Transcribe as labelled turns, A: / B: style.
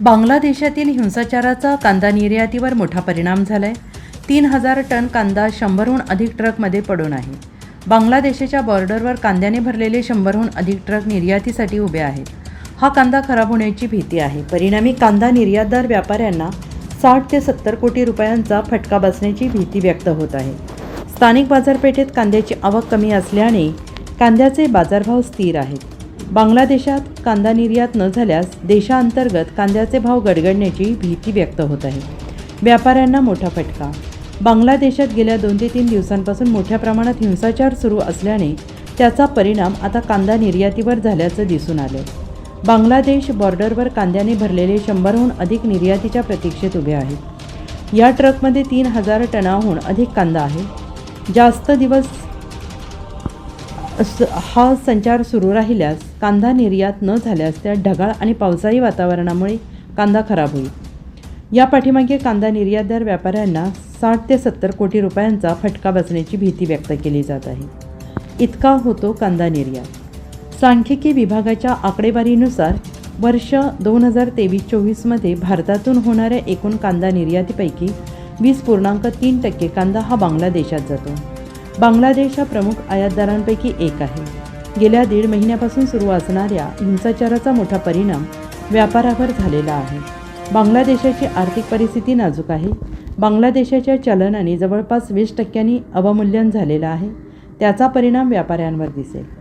A: बांगलादेशातील हिंसाचाराचा कांदा निर्यातीवर मोठा परिणाम झालाय. तीन हजार टन कांदा शंभरहून अधिक ट्रकमध्ये पडून आहे. बांगलादेशाच्या बॉर्डरवर कांद्याने भरलेले शंभरहून अधिक ट्रक निर्यातीसाठी उभे आहेत. हा कांदा खराब होण्याची भीती आहे. परिणामी कांदा निर्यातदार व्यापाऱ्यांना साठ ते सत्तर कोटी रुपयांचा फटका बसण्याची भीती व्यक्त होत आहे. स्थानिक बाजारपेठेत कांद्याची आवक कमी असल्याने कांद्याचे बाजारभाव स्थिर आहेत. बांगलादेशात कांदा निर्यात न झाल्यास देशांतर्गत कांद्याचे भाव गडगडण्याची भीती व्यक्त होत आहे. व्यापाऱ्यांना मोठा फटका. बांगलादेशात गेल्या दोन ते तीन दिवसांपासून मोठ्या प्रमाणात हिंसाचार सुरू असल्याने त्याचा परिणाम आता कांदा निर्यातीवर झाल्याचं दिसून आलं बांगलादेश बॉर्डरवर कांद्याने भरलेले शंभरहून अधिक निर्यातीच्या प्रतीक्षेत उभे आहेत. या ट्रकमध्ये तीन हजार टनाहून अधिक कांदा आहे. जास्त दिवस हा संचार सुरू राहिल्यास कांदा निर्यात न झाल्यास त्या ढगाळ आणि पावसाळी वातावरणामुळे कांदा खराब होईल. या पाठीमागे कांदा निर्यातदार व्यापाऱ्यांना साठ ते सत्तर कोटी रुपयांचा फटका बसण्याची भीती व्यक्त केली जात आहे. इतका होतो कांदा निर्यात. सांख्यिकी विभागाच्या आकडेवारीनुसार वर्ष दोन हजार तेवीस चोवीसमध्ये भारतातून होणाऱ्या एकूण कांदा निर्यातीपैकी वीस पूर्णांक तीन टक्के कांदा हा बांगलादेशात जातो. बांगलादेश हा प्रमुख आयातदारांपैकी एक आहे. गेल्या दीड महिन्यापासून सुरू असणाऱ्या हिंसाचाराचा मोठा परिणाम व्यापारावर झालेला आहे. बांगलादेशाची आर्थिक परिस्थिती नाजूक आहे. बांगलादेशाच्या चलनाने जवळपास वीस टक्क्यांनी अवमूल्यन झालेलं आहे. त्याचा परिणाम व्यापाऱ्यांवर दिसेल.